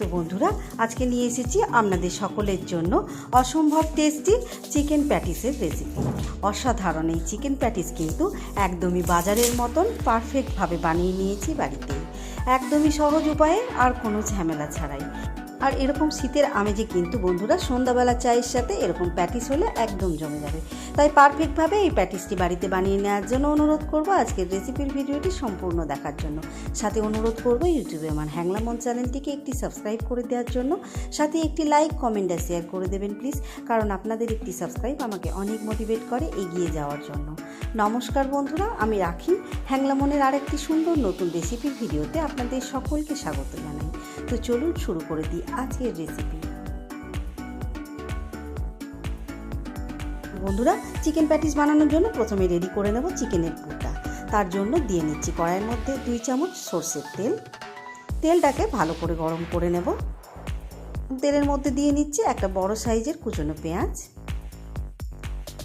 তো বন্ধুরা, আজকে নিয়ে এসেছি আপনাদের সকলের জন্য অসম্ভব টেস্টি চিকেন প্যাটিসের রেসিপি অসাধারণ এই চিকেন প্যাটিস কিন্তু একদমই বাজারের মতন পারফেক্টভাবে বানিয়ে নিয়েছি বাড়িতে। একদমই সহজ উপায়ে আর কোনো ঝামেলা ছাড়াই। আর এরকম শীতের আমেজে কিন্তু বন্ধুরা সন্ধ্যাবেলা চায়ের সাথে এরকম প্যাটিস হলে একদম জমে যাবে। তাই পারফেক্টভাবে এই প্যাটিসটি বাড়িতে বানিয়ে নেওয়ার জন্য অনুরোধ করব আজকের রেসিপির ভিডিওটি সম্পূর্ণ দেখার জন্য। সাথে অনুরোধ করব ইউটিউবে আমার হ্যাংলামন চ্যানেলটিকে একটি সাবস্ক্রাইব করে দেওয়ার জন্য। সাথে একটি লাইক কমেন্ট আর শেয়ার করে দেবেন প্লিজ কারণ আপনাদের একটি সাবস্ক্রাইব আমাকে অনেক মোটিভেট করে এগিয়ে যাওয়ার জন্য। নমস্কার বন্ধুরা, আমি রাখি। হ্যাংলামনের আরেকটি সুন্দর নতুন রেসিপির ভিডিওতে আপনাদের সকলকে স্বাগত জানাই। তো চলুন শুরু করে দিই আজকের রেসিপি বন্ধুরা চিকেন প্যাটিস বানানোর জন্য প্রথমে রেডি করে নেব চিকেনের পুরটা। তার জন্য দিয়ে নিচ্ছি কড়াইয়ের মধ্যে দুই চামচ সর্ষের তেল। তেলটাকে ভালো করে গরম করে নেব। তেলের মধ্যে দিয়ে নিচ্ছি একটা বড় সাইজের কুচনো পেঁয়াজ।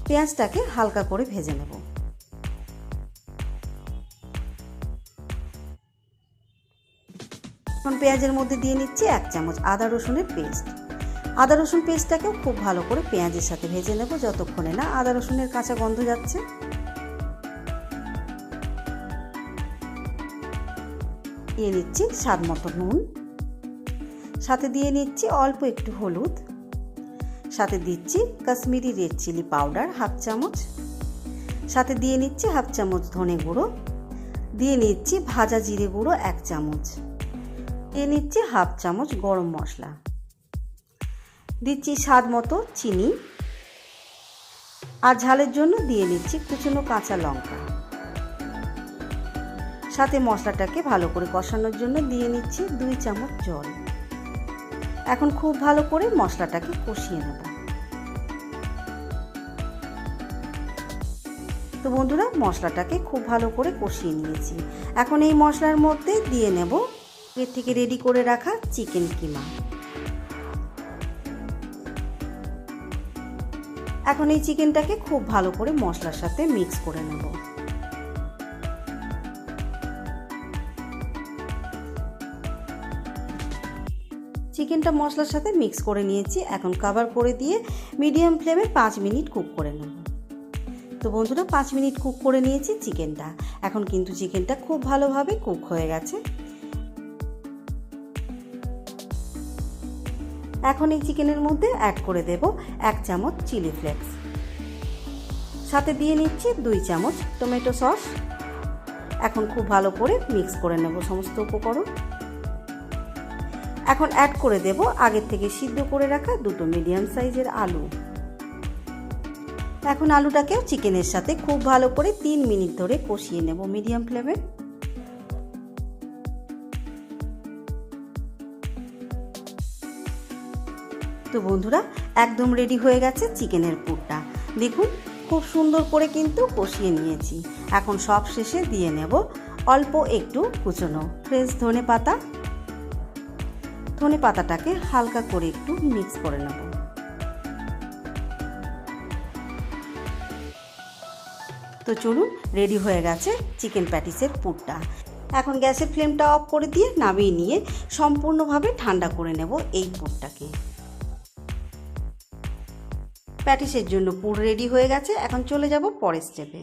পেঁয়াজটাকে হালকা করে ভেজে নেব। এখন পেঁয়াজের মধ্যে দিয়ে নিচ্ছি এক চামচ আদা রসুনের পেস্ট। আদা রসুন পেস্টটাকেও খুব ভালো করে পেঁয়াজের সাথে ভেজে নেব যতক্ষণে না আদা রসুনের কাঁচা গন্ধ যাচ্ছে। দিয়ে নিচ্ছি স্বাদ মতো নুন। সাথে দিয়ে নিচ্ছি অল্প একটু হলুদ। সাথে দিচ্ছি Kashmiri red chilli powder half চামচ। সাথে দিয়ে নিচ্ছি হাফ চামচ ধনে গুঁড়ো। দিয়ে নিচ্ছি ভাজা জিরে গুঁড়ো এক চামচ। দিয়ে নিচ্ছি হাফ চামচ গরম মশলা। দিচ্ছি স্বাদ মতো চিনি। আর ঝালের জন্য দিয়ে নিচ্ছি কুচনো কাঁচা লঙ্কা। সাথে মশলাটাকে ভালো করে কষানোর জন্য দিয়ে নিচ্ছি দুই চামচ জল। এখন খুব ভালো করে মশলাটাকে কষিয়ে নেব। তো বন্ধুরা, মশলাটাকে খুব ভালো করে কষিয়ে নিয়েছি। এখন এই মশলার মধ্যে দিয়ে নেব এর থেকে রেডি করে রাখা চিকেন কিমা। এখন এই চিকেনটাকে খুব ভালো করে মশলার সাথে মিক্স করে নেব। চিকেনটা মশলার সাথে মিক্স করে নিয়েছি, এখন কাভার করে দিয়ে মিডিয়াম ফ্লেমে পাঁচ মিনিট কুক করে নেব। তো বন্ধুরা, পাঁচ মিনিট কুক করে নিয়েছি চিকেনটা এখন কিন্তু চিকেনটা খুব ভালোভাবে কুক হয়ে গেছে। এখন এই চিকেনের মধ্যে অ্যাড করে দেব এক চামচ চিলি ফ্লেক্স। সাথে দিয়ে নিচ্ছি দুই চামচ টমেটো সস। এখন খুব ভালো করে মিক্স করে নেব সমস্ত উপকরণ। এখন অ্যাড করে দেব আগের থেকে সিদ্ধ করে রাখা দুটো মিডিয়াম সাইজের আলু। এখন আলুটাকেও চিকেনের সাথে খুব ভালো করে তিন মিনিট ধরে কষিয়ে নেব মিডিয়াম ফ্লেমে তো বন্ধুরা, একদম রেডি হয়ে গেছে চিকেনের পুরটা। দেখুন, খুব সুন্দর করে কিন্তু কষিয়ে নিয়েছি। এখন সব শেষে দিয়ে নেব অল্প একটু কুচনো ফ্রেশ ধনে পাতা। ধনে পাতাটাকে হালকা করে একটু মিক্স করে নেব। তো চলুন রেডি হয়ে গেছে চিকেন প্যাটিসের পুরটা। এখন গ্যাসের ফ্লেমটা অফ করে দিয়ে নামিয়ে নিয়ে সম্পূর্ণভাবে ঠান্ডা করে নেব এই পুরটাকে। প্যাটিসের জন্য পুর রেডি হয়ে গেছে। এখন চলে যাব পরের স্টেপে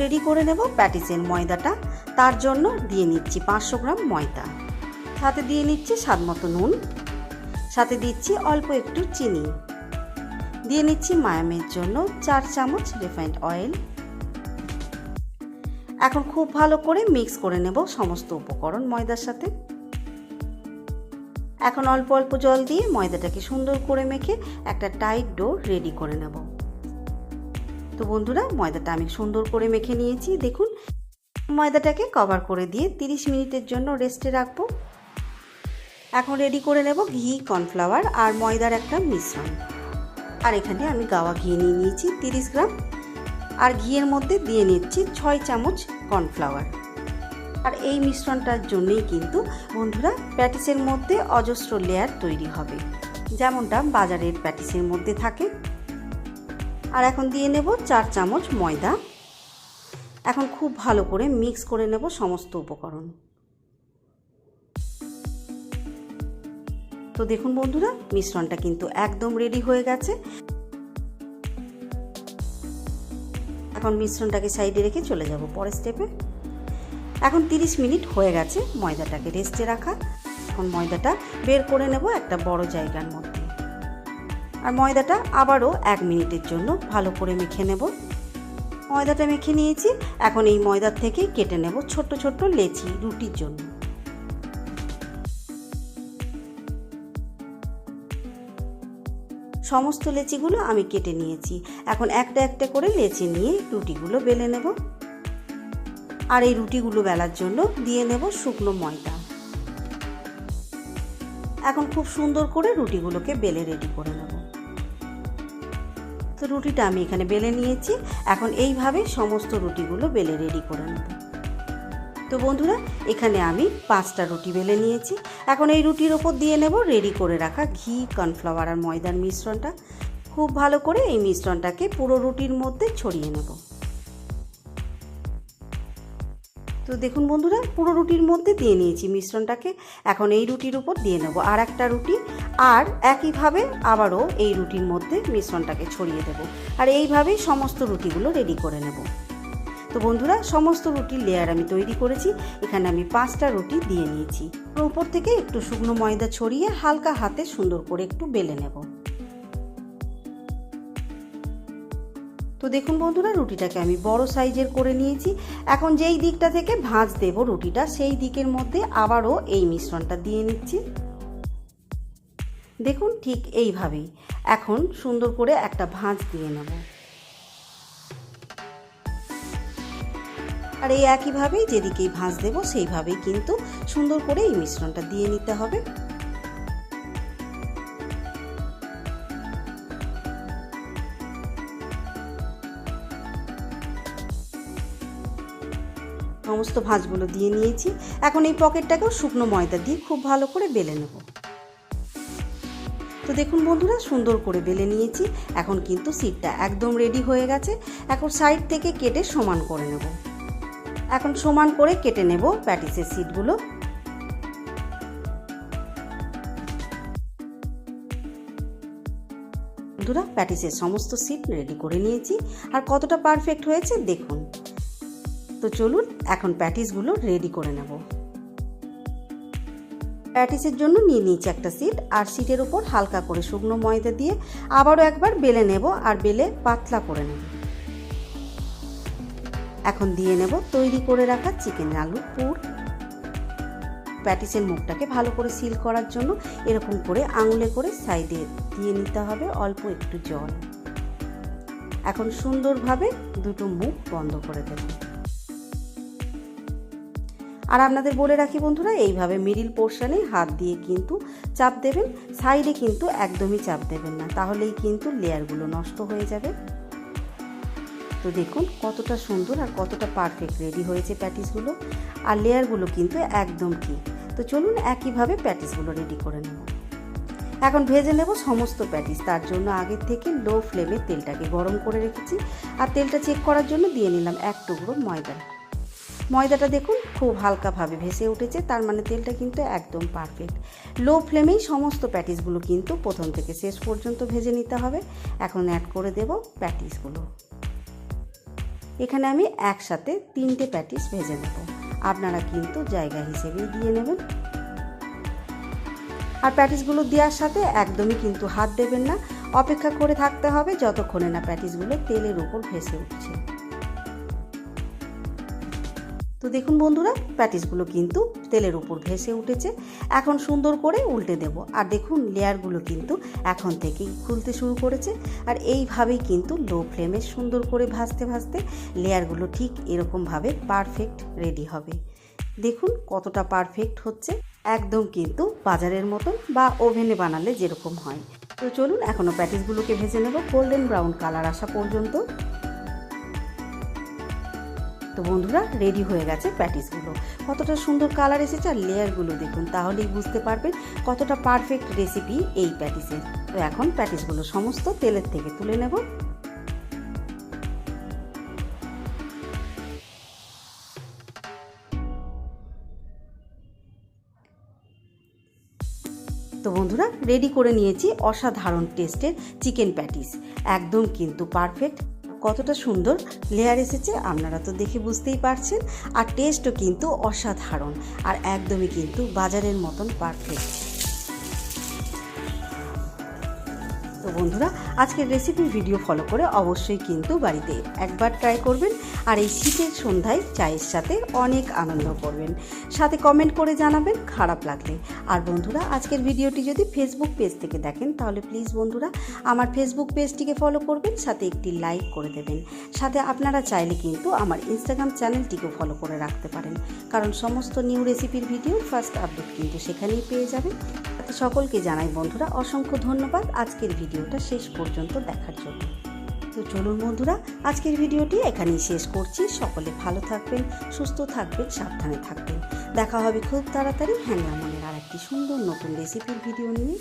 রেডি করে নেব প্যাটিসের ময়দাটা। তার জন্য দিয়ে নিচ্ছি পাঁচশো গ্রাম ময়দা। সাথে দিয়ে নিচ্ছি স্বাদ মতো নুন। সাথে দিচ্ছি অল্প একটু চিনি। দিয়ে নিচ্ছি মায়ামের জন্য চার চামচ রিফাইন্ড অয়েল। এখন খুব ভালো করে মিক্স করে নেব সমস্ত উপকরণ ময়দার সাথে। এখন অল্প অল্প জল দিয়ে ময়দাটাকে সুন্দর করে মেখে একটা টাইট ডো রেডি করে নেব। তো বন্ধুরা, ময়দাটা আমি সুন্দর করে মেখে নিয়েছি। দেখুন, ময়দাটাকে কভার করে দিয়ে 30 মিনিটের জন্য রেস্টে রাখব। এখন রেডি করে নেব ঘি কর্নফ্লাওয়ার আর ময়দার একটা মিশ্রণ। আর এখানে আমি গাওয়া ঘি নিয়ে নিয়েছি 30 গ্রাম। আর ঘিয়ের মধ্যে দিয়ে নিচ্ছি ছয় চামচ কর্নফ্লাওয়ার আর এই মিশ্রণটার জন্যই কিন্তু বন্ধুরা প্যাটিসের মধ্যে অজস্র লেয়ার তৈরি হবে। যেমনটা বাজারের প্যাটিসের মধ্যে থাকে। আর এখন দিয়ে নেব চার চামচ ময়দা। এখন খুব ভালো করে মিক্স করে নেব সমস্ত উপকরণ। তো দেখুন বন্ধুরা, মিশ্রণটা কিন্তু একদম রেডি হয়ে গেছে। এখন মিশ্রণটাকে সাইডে রেখে চলে যাব পরের স্টেপে এখন 30 মিনিট হয়ে গেছে ময়দাটাকে রেস্টে রাখা। এখন ময়দাটা বের করে নেব একটা বড় জায়গার মধ্যে। আর ময়দাটা আবারও এক মিনিটের জন্য ভালো করে মেখে নেব। ময়দাটা মেখে নিয়েছি, এখন এই ময়দার থেকে কেটে নেব ছোট্ট ছোট্ট লেচি রুটির জন্য। সমস্ত লেচিগুলো আমি কেটে নিয়েছি। এখন একটা একটা করে লেচি নিয়ে রুটিগুলো বেলে নেব। আর এই রুটিগুলো বেলার জন্য দিয়ে নেব শুকনো ময়দা। এখন খুব সুন্দর করে রুটিগুলোকে বেলে রেডি করে নেব। তো রুটিটা আমি এখানে বেলে নিয়েছি। এখন এইভাবে সমস্ত রুটিগুলো বেলে রেডি করে নেব। তো বন্ধুরা, এখানে আমি পাঁচটা রুটি বেলে নিয়েছি। এখন এই রুটির ওপর দিয়ে নেব রেডি করে রাখা ঘি, কর্নফ্লাওয়ার আর ময়দার মিশ্রণটা। খুব ভালো করে এই মিশ্রণটাকে পুরো রুটির মধ্যে ছড়িয়ে নেব। তো দেখুন বন্ধুরা, পুরো রুটির মধ্যে দিয়ে নিয়েছি মিশ্রণটাকে। এখন এই রুটির উপর দিয়ে নেব আর একটা রুটি আর একইভাবে আবারও এই রুটির মধ্যে মিশ্রণটাকে ছড়িয়ে দেব। আর এইভাবেই সমস্ত রুটিগুলো রেডি করে নেব। তো বন্ধুরা, সমস্ত রুটির লেয়ার আমি তৈরি করেছি। এখানে আমি পাঁচটা রুটি দিয়ে নিয়েছি। উপর থেকে একটু শুকনো ময়দা ছড়িয়ে হালকা হাতে সুন্দর করে একটু বেলে নেব। তো দেখুন বন্ধুরা, রুটিটাকে আমি বড় সাইজের করে নিয়েছি। এখন যেই দিকটা থেকে ভাঁজ দেব রুটিটা, সেই দিকের মধ্যে আবারও এই মিশ্রণটা দিয়ে নিচ্ছি। দেখুন ঠিক এইভাবেই। এখন সুন্দর করে একটা ভাঁজ দিয়ে নেব। আর এই একইভাবেই যেদিকেই ভাঁজ দেব, সেইভাবেই কিন্তু সুন্দর করে এই মিশ্রণটা দিয়ে নিতে হবে। সমস্ত ভাঁজগুলো দিয়ে নিয়েছি। এখন এই পকেটটাকেও শুকনো ময়দা দিয়ে খুব ভালো করে বেলে নেব। তো দেখুন বন্ধুরা, সুন্দর করে বেলে নিয়েছি। এখন কিন্তু সিটটা একদম রেডি হয়ে গেছে। এখন সাইড থেকে কেটে সমান করে নেব। এখন সমান করে কেটে নেব প্যাটিসের সিটগুলো। বন্ধুরা, প্যাটিসের সমস্ত সিট রেডি করে নিয়েছি। আর কতটা পারফেক্ট হয়েছে দেখুন। তো চলুন, এখন প্যাটিসগুলো রেডি করে নেব। প্যাটিসের জন্য নিয়ে নিয়েছি একটা সিট আর সিটের উপর হালকা করে শুকনো ময়দা দিয়ে আবারও একবার বেলে নেব আর বেলে পাতলা করে নেব। এখন দিয়ে নেব তৈরি করে রাখা চিকেন আলুর পুর। প্যাটিসের মুখটাকে ভালো করে সিল করার জন্য এরকম করে আঙুলে করে সাইডে দিয়ে নিতে হবে অল্প একটু জল। এখন সুন্দরভাবে দুটো মুখ বন্ধ করে দেব। আর আপনাদের বলে রাখি বন্ধুরা, এইভাবে মিডিল পোর্শনে হাত দিয়ে কিন্তু চাপ দেবেন সাইডে কিন্তু একদমই চাপ দেবেন না। তাহলেই কিন্তু লেয়ারগুলো নষ্ট হয়ে যাবে। তো দেখুন কতটা সুন্দর আর কতটা পারফেক্ট রেডি হয়েছে প্যাটিসগুলো আর লেয়ারগুলো কিন্তু একদম ঠিক তো চলুন একইভাবে প্যাটিসগুলো রেডি করে নেব। এখন ভেজে নেব সমস্ত প্যাটিস তার জন্য আগের থেকে লো ফ্লেমে তেলটাকে গরম করে রেখেছি। আর তেলটা চেক করার জন্য দিয়ে নিলাম এক টুকরো ময়দা। ময়দাটা দেখুন, খুব হালকাভাবে ভেসে উঠেছে, তার মানে তেলটা কিন্তু একদম পারফেক্ট লো ফ্লেমেই সমস্ত প্যাটিসগুলো কিন্তু প্রথম থেকে শেষ পর্যন্ত ভেজে নিতে হবে। এখন অ্যাড করে দেব প্যাটিসগুলো এখানে আমি একসাথে তিনটে প্যাটিস ভেজে নেব। আপনারা কিন্তু জায়গা হিসেবেই দিয়ে নেবেন। আর প্যাটিসগুলো দেওয়ার সাথে একদমই কিন্তু হাত দেবেন না। অপেক্ষা করে থাকতে হবে যতক্ষণে না প্যাটিসগুলো তেলের উপর ভেসে উঠছে। তো দেখুন বন্ধুরা, প্যাটিসগুলো কিন্তু তেলের উপর ভেসে উঠেছে। এখন সুন্দর করে উল্টে দেব। আর দেখুন, লেয়ারগুলো কিন্তু এখন থেকেই খুলতে শুরু করেছে। আর এইভাবেই কিন্তু লো ফ্লেমে সুন্দর করে ভাজতে ভাজতে লেয়ারগুলো ঠিক এরকমভাবে পারফেক্ট রেডি হবে। দেখুন কতটা পারফেক্ট হচ্ছে। একদম কিন্তু বাজারের মতন বা ওভেনে বানালে যেরকম হয়। তো চলুন, এখনও প্যাটিসগুলোকে ভেজে নেব। গোল্ডেন ব্রাউন কালার আসা পর্যন্ত। তো বন্ধুরা রেডি হয়ে গেছে প্যাটিসগুলো কতটা সুন্দর কালার এসেছে আর লেয়ারগুলো দেখুন, তাহলেই বুঝতে পারবেন কতটা পারফেক্ট রেসিপি এই প্যাটিসের তো এখন প্যাটিসগুলো সমস্ত তেলের থেকে তুলে নেব। তো বন্ধুরা রেডি করে নিয়েছি অসাধারণ টেস্টের চিকেন প্যাটিস একদম কিন্তু পারফেক্ট কতটা সুন্দর লেয়ার এসেছে আপনারা তো দেখে বুঝতেই পারছেন। আর টেস্টও কিন্তু অসাধারণ। আর একদমই কিন্তু বাজারের মতন পারফেক্ট তো বন্ধুরা, আজকের রেসিপির ভিডিও ফলো করে অবশ্যই কিন্তু বাড়িতে একবার ট্রাই করবেন আর এই শীতের সন্ধ্যায় চায়ের সাথে অনেক আনন্দ করবেন। সাথে কমেন্ট করে জানাবেন খারাপ লাগলে। আর বন্ধুরা, আজকের ভিডিওটি যদি ফেসবুক পেজ থেকে দেখেন, তাহলে প্লিজ বন্ধুরা, আমার ফেসবুক পেজটিকে ফলো করবেন, সাথে একটি লাইক করে দেবেন। সাথে আপনারা চাইলে কিন্তু আমার ইনস্টাগ্রাম চ্যানেলটিকেও ফলো করে রাখতে পারেন। কারণ সমস্ত নিউ রেসিপির ভিডিও ফার্স্ট আপডেট কিন্তু সেখানেই পেয়ে যাবেন। সকলকে জানাই বন্ধুরা, অসংখ্য ধন্যবাদ আজকের ভিডিওটা শেষ পর্যন্ত দেখার জন্য। তো চলুন বন্ধুরা, আজকের ভিডিওটি এখানেই শেষ করছি। সকলে ভালো থাকবেন, সুস্থ থাকবেন, সাবধানে থাকবেন। দেখা হবে খুব তাড়াতাড়ি। হ্যাংরা মনের আর একটি সুন্দর নতুন রেসিপির ভিডিও নিয়ে।